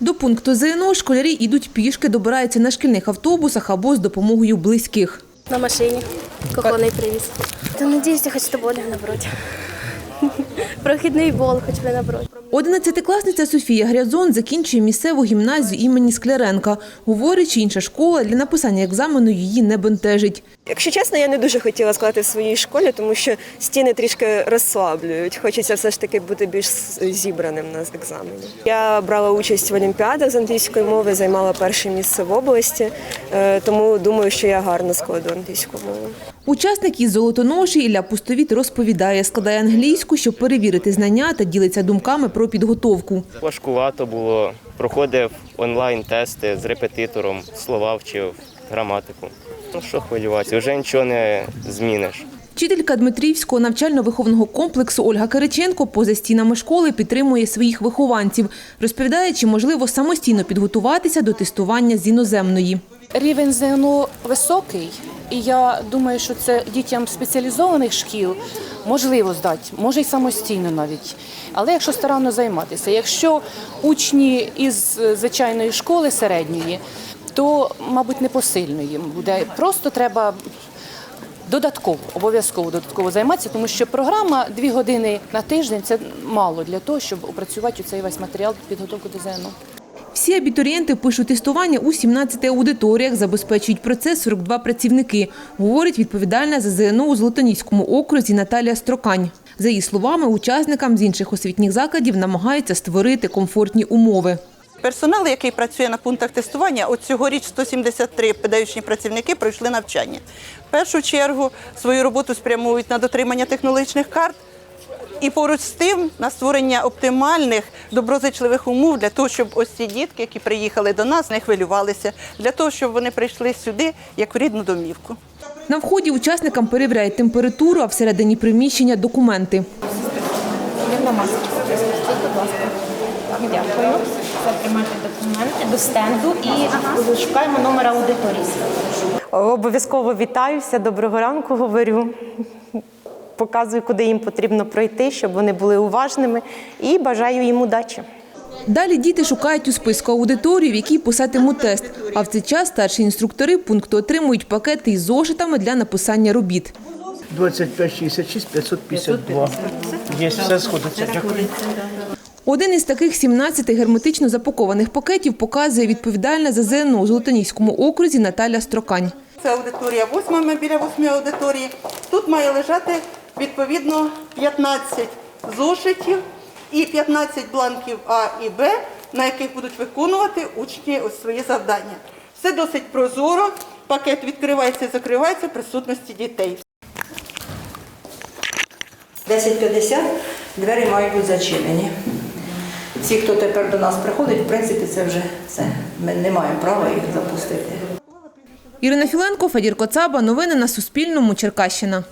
До пункту ЗНО школярі йдуть пішки, добираються на шкільних автобусах або з допомогою близьких. На машині. Коханий привіз. Та надіюся, хоч тобою не наберуть. Прохідний бол, хоч не наберуть. Одинадцятикласниця Софія Грязон закінчує місцеву гімназію імені Скляренка. Говорить, що інша школа для написання екзамену її не бентежить. Якщо чесно, я не дуже хотіла склати в своїй школі, тому що стіни трішки розслаблюють. Хочеться все ж таки бути більш зібраним на екзамені. Я брала участь в олімпіадах з англійської мови, займала перше місце в області, е, тому думаю, що я гарно складу англійську мову. Учасник із золотоноші Ілля Пустовіт розповідає, складає англійську, щоб перевірити знання та ділиться думками про підготовку. Важкувато було. Проходив онлайн-тести з репетитором, слова вчив, граматику. Ну що хвилюватися, вже нічого не зміниш. Вчителька Дмитрівського навчально-виховного комплексу Ольга Кириченко поза стінами школи підтримує своїх вихованців. Розповідає, чи можливо самостійно підготуватися до тестування з іноземної. Рівень ЗНО високий, і я думаю, що це дітям спеціалізованих шкіл можливо здати, може й самостійно навіть. Але якщо старанно займатися, якщо учні із е, звичайної школи середньої, то, мабуть, не посильно їм буде. Просто треба додатково, обов'язково додатково займатися, тому що програма дві години на тиждень це мало для того, щоб опрацювати цей весь матеріал підготовку до ЗНО. Всі абітурієнти пишуть тестування у 17 аудиторіях, забезпечують процес 42 працівники, говорить відповідальна за ЗНО у Золотоніському окрузі Наталія Строкань. За її словами, учасникам з інших освітніх закладів намагаються створити комфортні умови. Персонал, який працює на пунктах тестування, от цьогоріч 173 педагогічні працівники пройшли навчання. В першу чергу свою роботу спрямують на дотримання технологічних карт і поруч з тим на створення оптимальних доброзичливих умов для того, щоб ось ці дітки, які приїхали до нас, не хвилювалися, для того, щоб вони прийшли сюди як в рідну домівку. На вході учасникам перевіряють температуру, а всередині приміщення документи. Дякую. Затримати документи до стенду і шукаємо номер аудиторії. Обов'язково вітаюся, доброго ранку говорю. Показую, куди їм потрібно пройти, щоб вони були уважними, і бажаю їм удачі. Далі діти шукають у списку аудиторії, в якій писатимуть тест. А в цей час старші інструктори пункту отримують пакети із зошитами для написання робіт. 2566 552. Є, все сходиться. Дякую. Один із таких 17 герметично запакованих пакетів показує відповідальна за ЗНО у Золотоніському окрузі Наталя Строкань. Це аудиторія восьма, ми біля восьмої аудиторії. Тут має лежати відповідно 15 зошитів і 15 бланків А і Б, на яких будуть виконувати учні ось свої завдання. Все досить прозоро. Пакет відкривається і закривається в присутності дітей. 10.50 двері мають бути зачинені. Всі, хто тепер до нас приходить, в принципі, це вже все. Ми не маємо права їх запустити. Ірина Філенко, Федір Коцаба. Новини на Суспільному. Черкащина.